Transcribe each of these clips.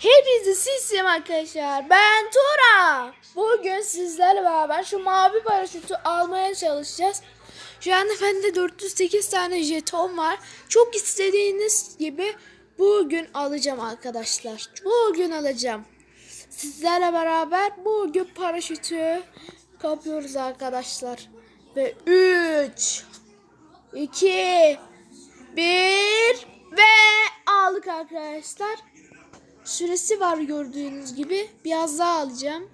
Hepinize sizsem arkadaşlar. Ben Tora. Bugün sizlerle beraber şu mavi paraşütü almaya çalışacağız. Şu anda bende 408 tane jeton var. Çok istediğiniz gibi bugün alacağım arkadaşlar. Bugün alacağım. Sizlerle beraber bugün paraşütü kapıyoruz arkadaşlar. Ve 3 2 1 ve aldık arkadaşlar. Süresi var gördüğünüz gibi. Biraz daha alacağım.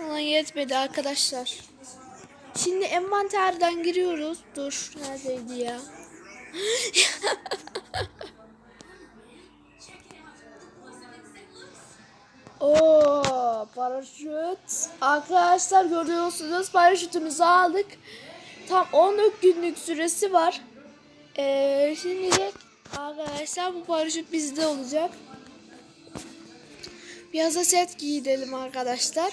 Ama yetmedi arkadaşlar. Şimdi envanterden giriyoruz. Dur neredeydi ya? Oo, paraşüt. Arkadaşlar görüyorsunuz paraşütümüzü aldık. Tam 14 günlük süresi var. Ee, şimdi arkadaşlar bu paraşüt bizde olacak. Biraz da set giydirelim arkadaşlar.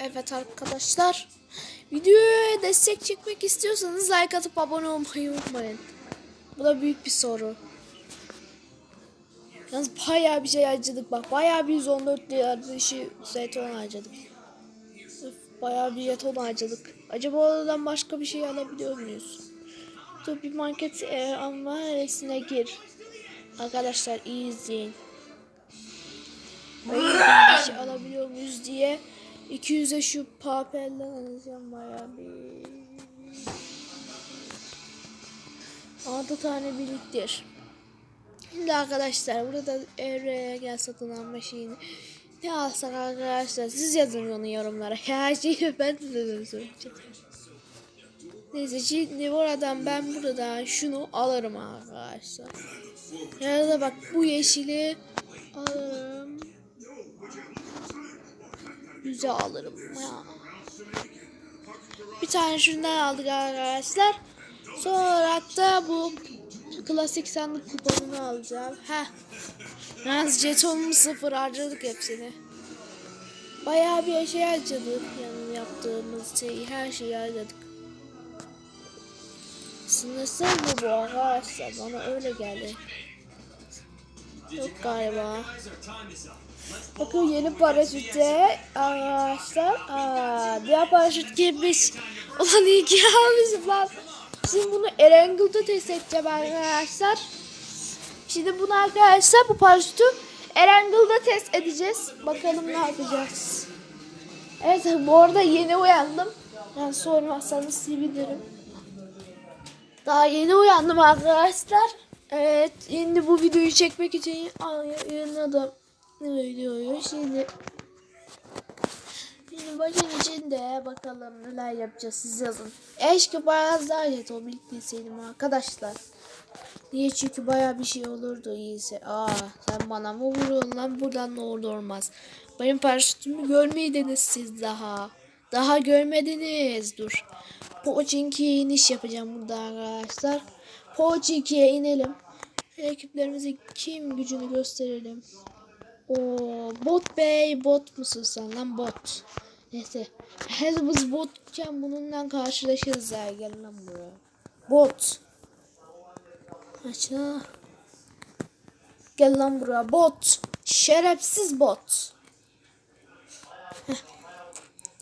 Evet arkadaşlar. Videoya destek çekmek istiyorsanız like atıp abone olmayı unutmayın. Bu da büyük bir soru. Yalnız bayağı bir şey harcadık bak. Bayağı bir 114 lira bir şey jeton harcadık. Öf, Bayağı bir jeton harcadık. Acaba oradan başka bir şey alabiliyor muyuz? Dur bir market e, alma resine gir. Arkadaşlar iyi izleyin. Bir şey alabiliyor muyuz diye 200'e şu papelden alacağım bayağı bir. 6 tane biriktir. Şimdi arkadaşlar burada evreye gel satın alma şeyini ne alsak arkadaşlar siz yazın onu yorumlara. Her şeyi ben de söyleyeceğim. Neyse şimdi buradan ben buradan şunu alırım arkadaşlar. Ya da bak bu yeşili alırım. Güzel alırım ya. Bir tane şundan aldık arkadaşlar. Sonra da bu klasik sandık kuponunu alacağım. Heh. Yalnız jetonum sıfır harcadık hepsini. Bayağı bir şey harcadık. Yani yaptığımız şey her şeyi harcadık. Sınırsız mı bu arkadaşlar? Bana öyle geldi. Yok galiba. Bakın yeni paraşütte arkadaşlar. Aa, diğer paraşüt girmiş. Ulan iyi ki almışım lan. Şimdi bunu Erangle'da test edeceğim arkadaşlar. Şimdi bunu arkadaşlar bu paraşütü Erangle'da test edeceğiz. Bakalım ne yapacağız. Evet bu arada yeni uyandım. Yani sormazsanız sevinirim. Daha yeni uyandım arkadaşlar. Evet şimdi bu videoyu çekmek için yayınladım videoyu. Şimdi Şimdi başın içinde bakalım neler yapacağız siz yazın. Eşke bayağı zaten o bildiyseydim arkadaşlar. Niye çünkü baya bir şey olurdu iyiyse. Aa sen bana mı vuruyorsun lan buradan ne olur olmaz. Benim paraşütümü görmeydiniz siz daha. Daha görmediniz dur. Pochinki'ye iniş yapacağım burada arkadaşlar. Pochinki'ye inelim. Ekiplerimize kim gücünü gösterelim. O bot bey bot musun sen lan bot. Neyse. Her biz botken bununla karşılaşırız ya gel lan buraya. Bot. Açla. Gel lan buraya bot. Şerefsiz bot.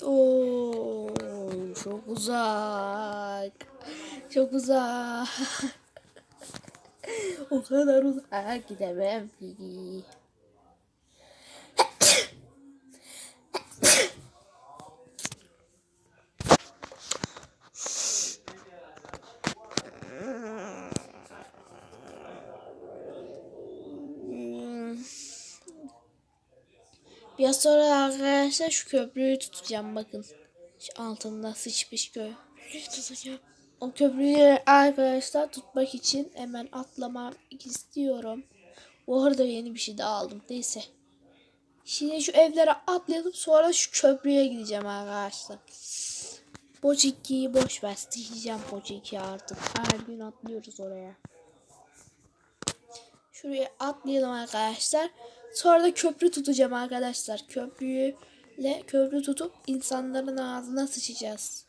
Oo, çok uzak. Çok uzak. o kadar uzak gidemem ki. Biraz sonra arkadaşlar şu köprüyü tutacağım bakın. Şu altında sıçmış köprüyü tutacağım. O köprüyü arkadaşlar tutmak için hemen atlamam istiyorum. Bu arada yeni bir şey daha aldım. Neyse. Şimdi şu evlere atlayalım sonra şu köprüye gideceğim arkadaşlar. Boçiki'yi boş ver. Diyeceğim Boçiki'yi artık. Her gün atlıyoruz oraya. Şuraya atlayalım arkadaşlar. Sonra da köprü tutacağım arkadaşlar. Köprüyle köprü tutup insanların ağzına sıçacağız.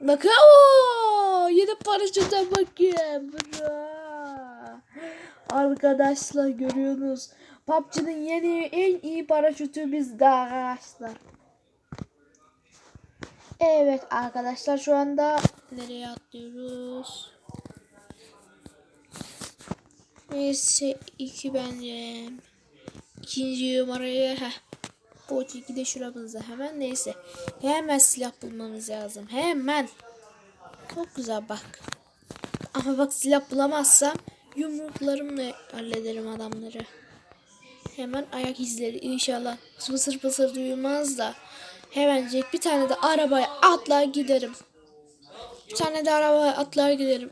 Bakın ooo yeni paraşüte bakın. Bra. Arkadaşlar görüyorsunuz. PUBG'nin yeni en iyi paraşütü bizde arkadaşlar. Evet arkadaşlar şu anda nereye atlıyoruz? Neyse iki bence. İkinci numarayı heh. Bu iki de şuramızda hemen neyse. Hemen silah bulmamız lazım. Hemen. Çok güzel bak. Ama bak silah bulamazsam yumruklarımla hallederim adamları. Hemen ayak izleri inşallah fısır fısır duyulmaz da. Hemencek bir tane de arabaya atlar giderim. Bir tane de arabaya atlar giderim.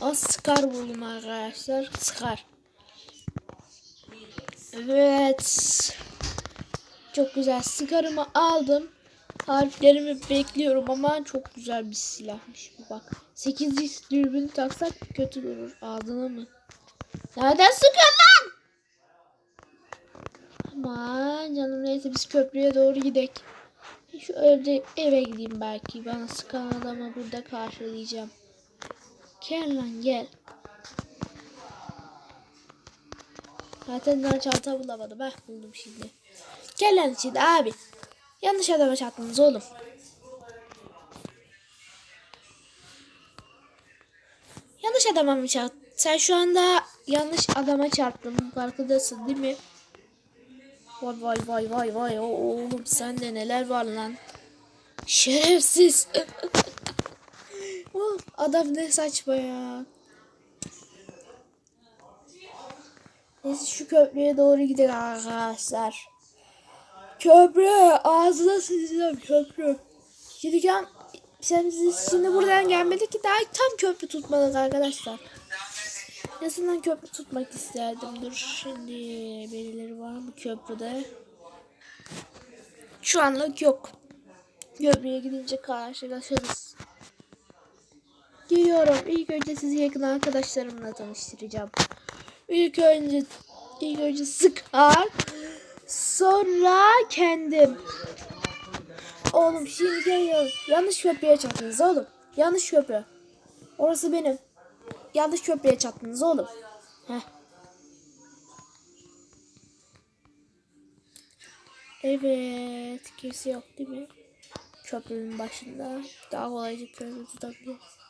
Scar buldum arkadaşlar. Scar. Evet. Çok güzel. Scar'ımı aldım. Harflerimi bekliyorum ama çok güzel bir silahmış bu bak. 8 dürbün taksak kötü durur. Ağzına mı? Nereden sıkıyorsun lan? Aman canım neyse biz köprüye doğru gidelim. Şu evde eve gideyim belki. Bana sıkan adamı burada karşılayacağım. Gel lan gel. Zaten daha çanta bulamadım. Heh buldum şimdi. Gel lan şimdi abi. Yanlış adama çarptınız oğlum. Yanlış adama mı çarptın? Sen şu anda yanlış adama çarptın. Farkındasın değil mi? Vay vay vay vay vay. Oğlum sende neler var lan? Şerefsiz. Oğlum adam ne saçma ya. Neyse şu köprüye doğru gidelim arkadaşlar. Köprü ağzına sıçacağım köprü. Gideceğim. Sen şimdi buradan gelmedik ki daha tam köprü tutmadık arkadaşlar. Nasıl köprü tutmak isterdim. Dur şimdi birileri var mı köprüde? Şu anlık yok. Köprüye gidince karşılaşırız. Geliyorum. İlk önce sizi yakın arkadaşlarımla tanıştıracağım. İlk önce ilk önce Scar. Sonra kendim. Oğlum şimdi geliyorum. Yanlış köprüye çarptınız oğlum. Yanlış köprü. Orası benim. Yanlış köprüye çarptınız oğlum. Heh. Evet. Kimse yok değil mi? Köprünün başında. Daha kolayca köprü tutabiliriz.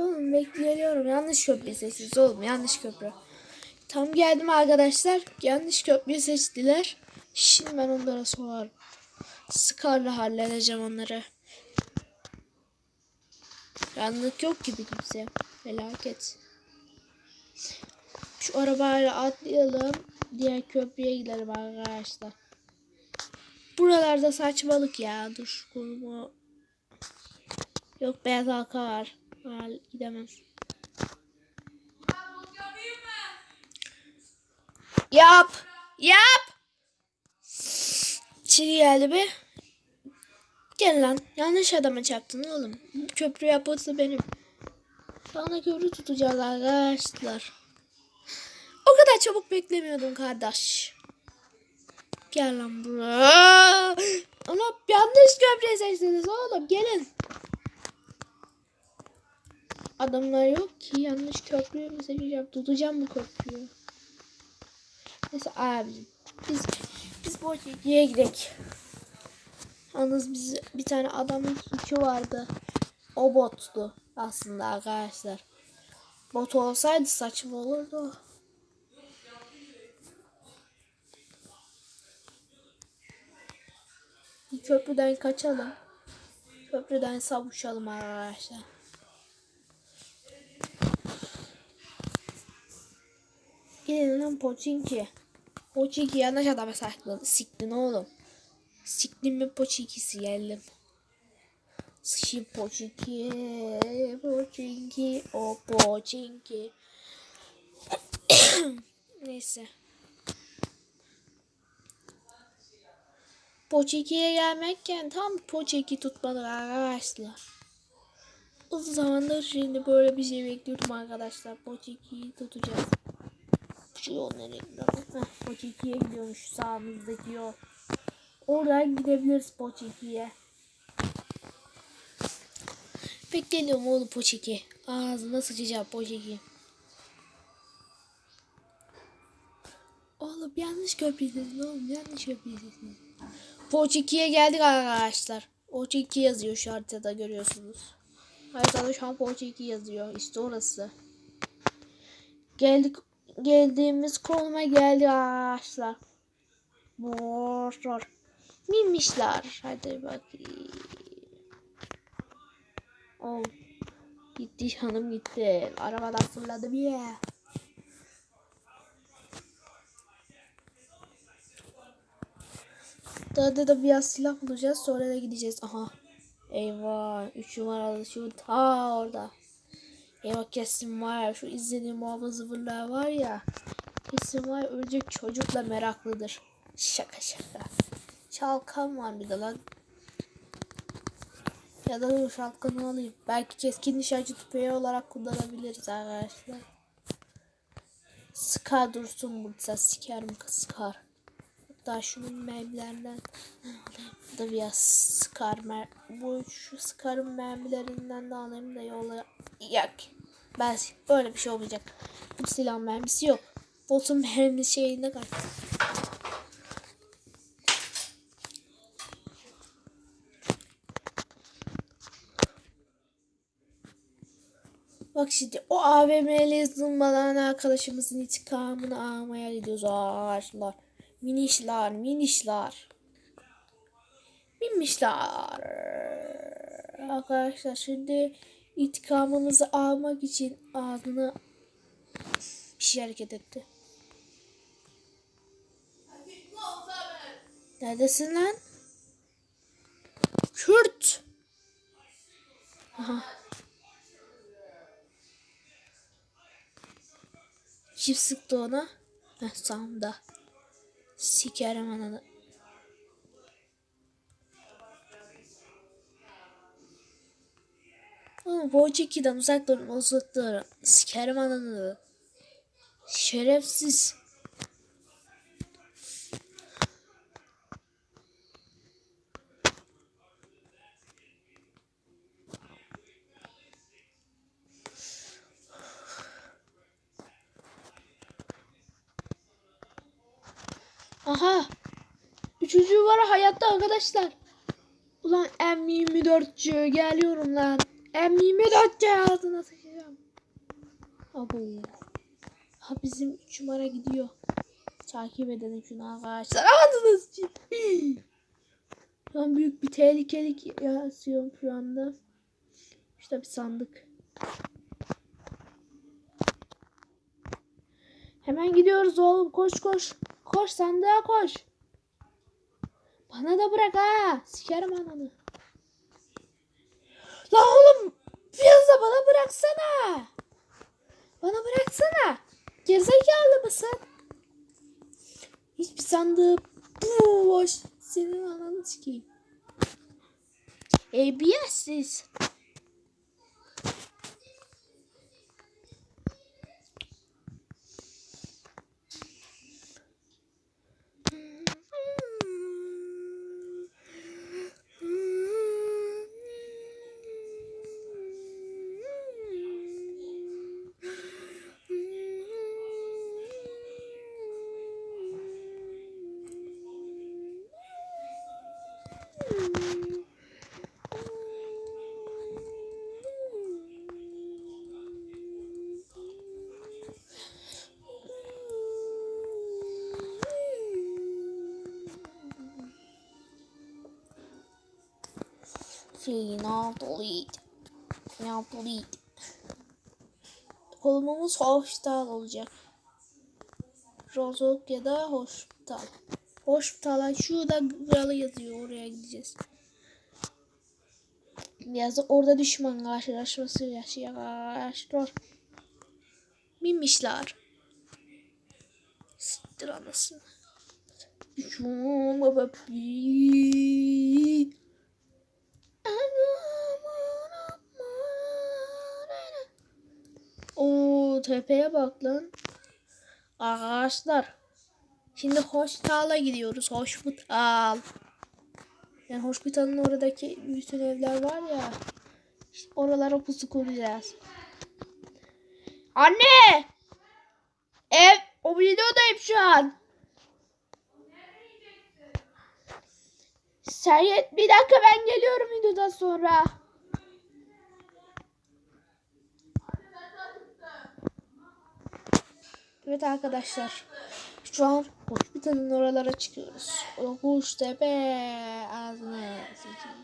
Oğlum bekliyorum. Yanlış köprü seçtiniz oğlum. Yanlış köprü. Tam geldim arkadaşlar. Yanlış köprüyü seçtiler. Şimdi ben onlara sorarım. Scar'la halledeceğim onları. Yanlık yok gibi kimse. Felaket. Şu arabayla atlayalım. Diğer köprüye gidelim arkadaşlar. Buralarda saçmalık ya. Dur kolumu. Yok beyaz halka var. Aa, gidemem. Yap. Yap. Çiğ geldi be. Gel lan. Yanlış adama çarptın oğlum. Köprü yapısı benim. Bana köprü tutacağız arkadaşlar. O kadar çabuk beklemiyordum kardeş. Gel lan buraya. Ana yanlış köprüyü seçtiniz oğlum. Gelin. Adamlar yok ki yanlış köprüyü seçeceğim? Tutacağım bu köprüyü. Neyse abicim. Biz biz Borçiki'ye gidelim. Yalnız biz bir tane adamın suçu vardı. O bottu aslında arkadaşlar. Bot olsaydı saçma olurdu. Köprüden kaçalım. Köprüden savuşalım arkadaşlar. Gidin lan Poçinki. Poçinki yanlış adama sakladı. Siktin oğlum. Siktin mi Poçinki'si geldim. Sıçayım Poçinki. Poçinki. O Poçinki. Neyse. Poçinki'ye gelmekken tam Poçinki tutmadık arkadaşlar. Uzun zamandır şimdi böyle bir şey bekliyordum arkadaşlar. Poçinki'yi tutacağız. Yol nereye gidiyor? Heh, Poçiki'ye gidiyormuş sağımızdaki yol. Oradan gidebiliriz Poçiki'ye. Bekliyorum oğlum Poçiki. Ağzına sıçacağım Poçiki. Oğlum yanlış köprüdesiniz oğlum yanlış köprüdesiniz. Poçiki'ye geldik arkadaşlar. Poçiki yazıyor şu haritada görüyorsunuz. Haritada şu an Poçiki yazıyor. İşte orası. Geldik geldiğimiz konuma geldik arkadaşlar. Mor mor. Mimmişler. Hadi bakayım. Oh. Gitti hanım gitti. Arabadan fırladı bir ya. Daha da biraz silah bulacağız. Sonra da gideceğiz. Aha. Eyvah. 3 numaralı şu ta orada. Eyvah kesin var ya. Şu izlediğim muhafız zıvırlar var ya. Kesin var ölecek çocukla meraklıdır. Şaka şaka. Şalkan var bir de lan. Ya da dur şalkanı alayım. Belki keskin nişancı tüfeği olarak kullanabiliriz arkadaşlar. Sıkar dursun burada. Sikerim sıkar. Hatta şunun. Bu da biraz sıkar mer bu şu sıkarın mermilerinden de alayım da yola yok. Ben böyle bir şey olmayacak. Bu silah mermisi yok. Botun mermi şeyinde kaç. Bak şimdi o AVM'li zımbalan arkadaşımızın intikamını almaya gidiyoruz arkadaşlar. Minişler, minişler. Minmişler. Arkadaşlar şimdi intikamımızı almak için ağzına bir şey hareket etti. Neredesin lan? Kürt. Aha. Kim sıktı ona? Heh sağımda. Sikerim ananı. Oğlum çekiden uzak durun uzak durun. Sikerim ananı. Şerefsiz. Aha. Var hayatta arkadaşlar. Ulan M24'cü geliyorum lan. M24'cü ağzına sıçacağım. Abo. Ha bizim 3 numara gidiyor. Takip edelim şunu arkadaşlar. Ağzına sıçayım. Şu an büyük bir tehlikelik yaşıyorum şu anda. İşte bir sandık. Hemen gidiyoruz oğlum koş koş. Koş sandığa koş. Bana da bırak ha. Sikerim ananı. La oğlum biraz da bana bıraksana. Bana bıraksana. Gerizekalı mısın? Hiçbir sandığı boş. Senin ananı sikeyim. ABS'siz. Final delete. Final delete. Konumumuz hospital olacak. Rozok ya da hospital. Hospital'a şurada kralı yazıyor. Gideceğiz. Yazı orada düşman karşılaşması yaşıyor. Mimişler. Siktir anasını. Düşman baba. O tepeye bak lan. Arkadaşlar. Şimdi Hospital'a gidiyoruz. Hospital. Yani Hospital'ın oradaki bütün evler var ya. İşte oralara pusu kuracağız. Anne! Ev, o videodayım şu an. Serhat bir dakika ben geliyorum videodan sonra. Evet arkadaşlar. Şu an hospitalin oralara çıkıyoruz. O Kuştepe ağzına sıçayım.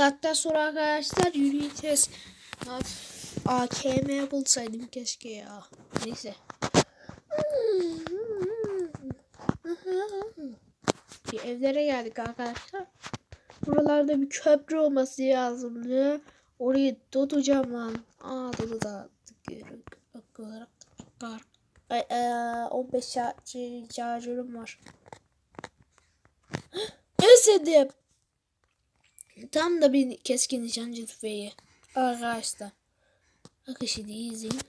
Saatten sonra arkadaşlar yürüyeceğiz. AKM bulsaydım keşke ya. Neyse. Bir evlere geldik arkadaşlar. Buralarda bir köprü olması lazımdı. Orayı tutacağım lan. Aa dolu da olarak var. Ay, eee, 15 şarj- şarjörüm var. Özledim. Tam da bir keskin nişancı tüfeği. Arkadaşlar. Şimdi izleyin.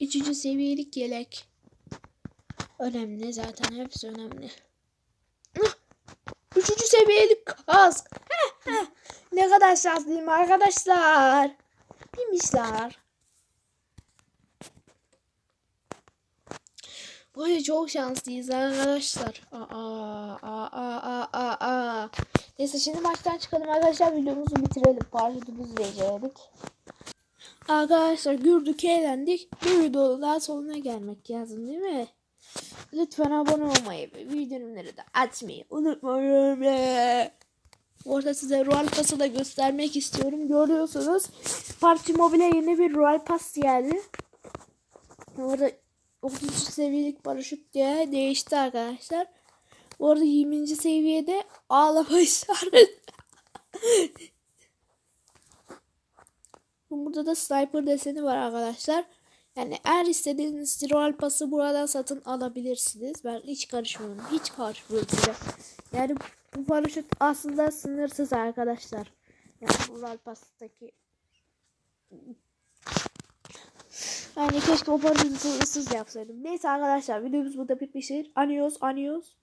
Üçüncü seviyelik yelek. Önemli zaten hepsi önemli. Üçüncü seviyelik kask. Ne kadar şanslıyım arkadaşlar. Bilmişler. Böyle çok şanslıyız arkadaşlar. Aa, aa, aa, aa, aa. Neyse şimdi maçtan çıkalım arkadaşlar. Videomuzu bitirelim. Parçamızı beceridik. Arkadaşlar güldük eğlendik. Bir videonun daha sonuna gelmek lazım değil mi? Lütfen abone olmayı ve videoları da açmayı unutmayın. Orada size Royal Pass'ı da göstermek istiyorum. Görüyorsunuz. PUBG Mobile yeni bir Royal Pass geldi. Orada 30 seviyelik paraşüt diye değişti arkadaşlar. Bu arada 20. seviyede ağlama işareti. Burada da sniper deseni var arkadaşlar. Yani eğer istediğiniz Royal Pass'ı buradan satın alabilirsiniz. Ben hiç karışmıyorum. Hiç karışmıyorum size. Yani bu paraşüt aslında sınırsız arkadaşlar. Yani Royal Pass'taki yani keşke o paraşütü sınırsız yapsaydım. Neyse arkadaşlar videomuz burada bitmiştir. Anios, anios.